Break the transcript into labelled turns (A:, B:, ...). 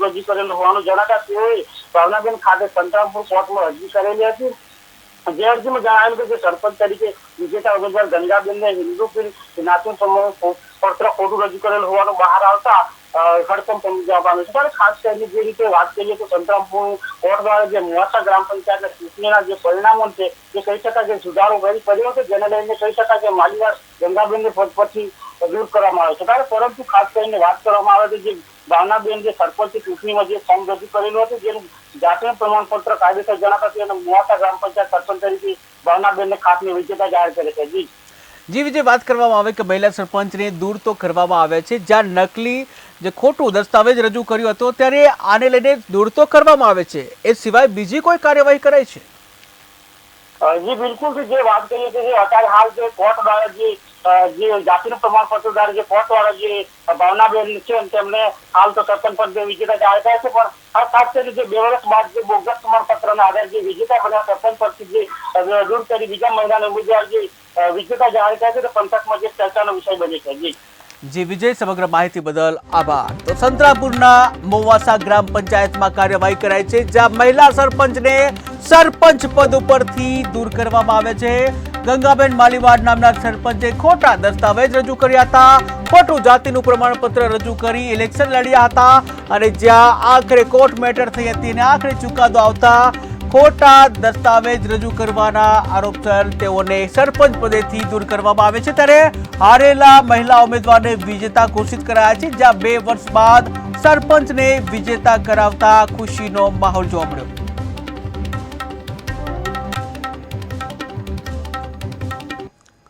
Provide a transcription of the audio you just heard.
A: રજૂ હોવાનું જણાતા તેઓએ ભાવનાબેન ખાતે સંતરામપુર કોર્ટમાં અરજી કરેલી હતી. જે અરજીમાં જણાવેલું કે સરપંચ તરીકે વિજેતા ઉમેદવાર ગંગાબેનને હિન્દુ જ્ઞાતિ પત્ર ખોટું રજૂ કરેલ હોવાનું બહાર આવતા હડકંપ પહોંચી છે. પણ ખાસ કરીને જે રીતે વાત કરીએ તો સંતરામપુર કોર્ટ દ્વારા જે મોવાસા ગ્રામ પંચાયતના ચૂંટણીના જે પરિણામો છે, એ કહી શકાય કે સુધારો કરી પડ્યો છે. જેને લઈને કહી શકાય કે માલીવાર ગંગાબેનને પદ પરથી દૂર કરવામાં આવે છે. ત્યારે પરંતુ ખાસ કરીને વાત કરવામાં આવે છે જે ભાવનાબેન જે સરપંચની ચૂંટણીમાં જે ફોર્મ રજૂ કરેલું હતું જેનું જાતિનું પ્રમાણપત્ર કાયદેસર જણાતા અને મોવાસા ગ્રામ પંચાયત સરપંચ તરીકે ભાવનાબેનને ખાસની વિજેતા જાહેર કરે છે. જી.
B: જે વિજય વાત કરવામાં આવે કે મહિલા સરપંચને દૂર તો કરવામાં આવે છે. જ્યાં નકલી જે ખોટું દસ્તાવેજ રજૂ કર્યું હતું ત્યારે આને લઈને દૂર તો કરવામાં આવે છે. એ સિવાય બીજી કોઈ કાર્યવાહી કરાય છે?
A: જે બિલકુલ. જે વાત કરીએ છીએ અત્યારે હાલ જે કોર્ટ દ્વારા જે જે જાતિનું પ્રમાણપત્ર દ્વારા જે કોર્ટ વાળા જે ભાવનાબેન છે તેમને હાલ તો સરપંચ પદે વિજેતા જાહેર થયા છે, પણ આ ખાસ કરીને જે બે વર્ષ બાદ જે બોગસ પ્રમાણપત્રના આધારે જે વિજેતા બન્યા સરપંચ પરથી જે દૂર કરી બીજા મહિનાના ઉમેદવાર જે વિજેતા જાહેર થયા છે, તો પંથકમાં જે ચર્ચાનો વિષય બને છે. જી.
B: જી, વિજય, સમગ્ર માહિતી બદલ આભાર. તો સંતરાપુરના મોવાસા ગ્રામ પંચાયતમાં કાર્યવાહી કરાઈ છે, જ્યાં મહિલા સરપંચને સરપંચ પદ ઉપરથી દૂર કરવામાં આવે છે. ગંગાબેન માલીવાડ નામના સરપંચે ખોટા દસ્તાવેજ રજૂ કર્યા હતા. ખોટું જાતિનું પ્રમાણપત્ર રજૂ કરી ઇલેક્શન લડ્યા હતા અને જ્યાં આખરે કોર્ટ મેટર થઈ હતી અને આખરે ચુકાદો આવતા ખોટા દસ્તાવેજ રજૂ કરવાના આરોપસર તેઓને સરપંચ પદેથી દૂર કરવામાં આવે છે. ત્યારે હારેલા મહિલા ઉમેદવારને વિજેતા ઘોષિત કરાયા છે, જ્યાં બે વર્ષ બાદ સરપંચને વિજેતા કરાવતા ખુશીનો માહોલ જોવા મળ્યો.